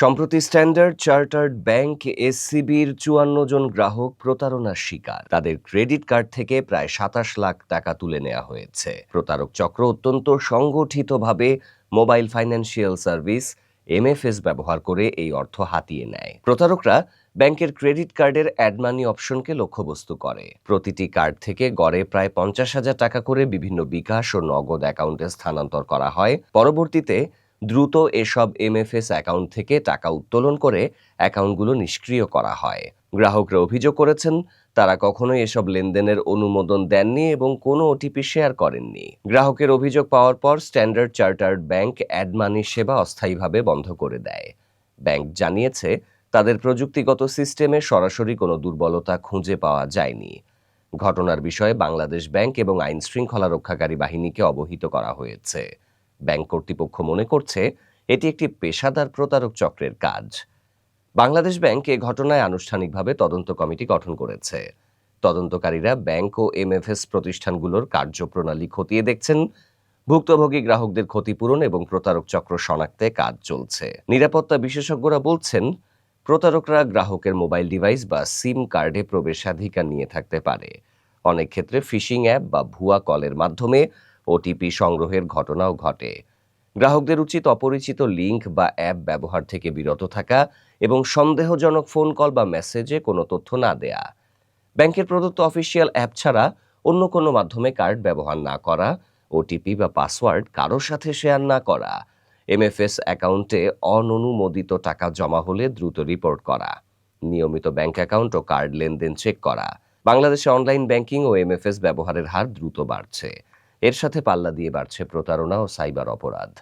সম্প্রতি standard chartered bank এসসিবির চুয়ান্ন জন গ্রাহক প্রতারণার শিকার। তাদের ক্রেডিট কার্ড থেকে প্রায় সাতাশ লাখ টাকা তুলে নেওয়া হয়েছে। প্রতারক চক্র অত্যন্ত সংগঠিতভাবে মোবাইল ফাইন্যান্সিয়াল সার্ভিস, এমএফএস ব্যবহার করে এই অর্থ হাতিয়ে নেয়। প্রতারকরা ব্যাংকের ক্রেডিট কার্ডের অ্যাডমানি অপশনকে লক্ষ্যবস্তু করে। প্রতিটি কার্ড থেকে গড়ে প্রায় পঞ্চাশ হাজার টাকা করে বিভিন্ন বিকাশ ও নগদ অ্যাকাউন্টে স্থানান্তর করা হয়। পরবর্তীতে দ্রুত এসব এমএফএস অ্যাকাউন্ট থেকে টাকা উত্তোলন করে অ্যাকাউন্টগুলো নিষ্ক্রিয় করা হয়। গ্রাহকরা অভিযোগ করেছেন, তারা কখনোই এসব লেনদেনের অনুমোদন দেননি এবং কোনো ওটিপি শেয়ার করেননি। গ্রাহকের অভিযোগ পাওয়ার পর স্ট্যান্ডার্ড চার্টার্ড ব্যাংক অ্যাডমানি সেবা অস্থায়ীভাবে বন্ধ করে দেয়। ব্যাংক জানিয়েছে, তাদের প্রযুক্তিগত সিস্টেমে সরাসরি কোনো দুর্বলতা খুঁজে পাওয়া যায়নি। ঘটনার বিষয়ে বাংলাদেশ ব্যাংক এবং আইন শৃঙ্খলা রক্ষাকারী বাহিনীকে অবহিত করা হয়েছে। ব্যাংক কর্তৃপক্ষ মনে করছে, এটি একটি পেশাদার প্রতারক চক্রের কাজ। বাংলাদেশ ব্যাংক এ ঘটনায় আনুষ্ঠানিকভাবে তদন্ত কমিটি গঠন করেছে। তদন্তকারীরা ব্যাংক ও এমএফএস প্রতিষ্ঠানগুলোর কার্যপ্রণালী খতিয়ে দেখছেন, ভুক্তভোগী গ্রাহকদের ক্ষতিপূরণ এবং প্রতারক চক্র শনাক্তে কাজ চলছে। নিরাপত্তা বিশেষজ্ঞরা বলছেন, প্রতারকরা গ্রাহকের মোবাইল ডিভাইস বা সিম কার্ডে প্রবেশাধিকার নিয়ে থাকতে পারে। অনেক ক্ষেত্রে ফিশিং অ্যাপ বা ভুয়া কলের মাধ্যমে ওটিপি সংগ্রহের ঘটনাও ঘটে। গ্রাহকদের উচিত অপরিচিত লিঙ্ক বা অ্যাপ ব্যবহার থেকে বিরত থাকা এবং সন্দেহজনক ফোন কল বা মেসেজে কোনো তথ্য না দেয়া। ব্যাংকের প্রদত্ত অফিসিয়াল অ্যাপ ছাড়া অন্য কোনো মাধ্যমে কার্ড ব্যবহার না করা ওটিপি বা পাসওয়ার্ড কারোর সাথে শেয়ার না করা এমএফএস অ্যাকাউন্টে অননুমোদিত টাকা জমা হলে দ্রুত রিপোর্ট করা, নিয়মিত ব্যাংক অ্যাকাউন্ট ও কার্ড লেনদেন চেক করা। বাংলাদেশে অনলাইন ব্যাংকিং ও এমএফএস ব্যবহারের হার দ্রুত বাড়ছে। এর সাথে পাল্লা দিয়ে বাড়ছে প্রতারণা ও সাইবার অপরাধ।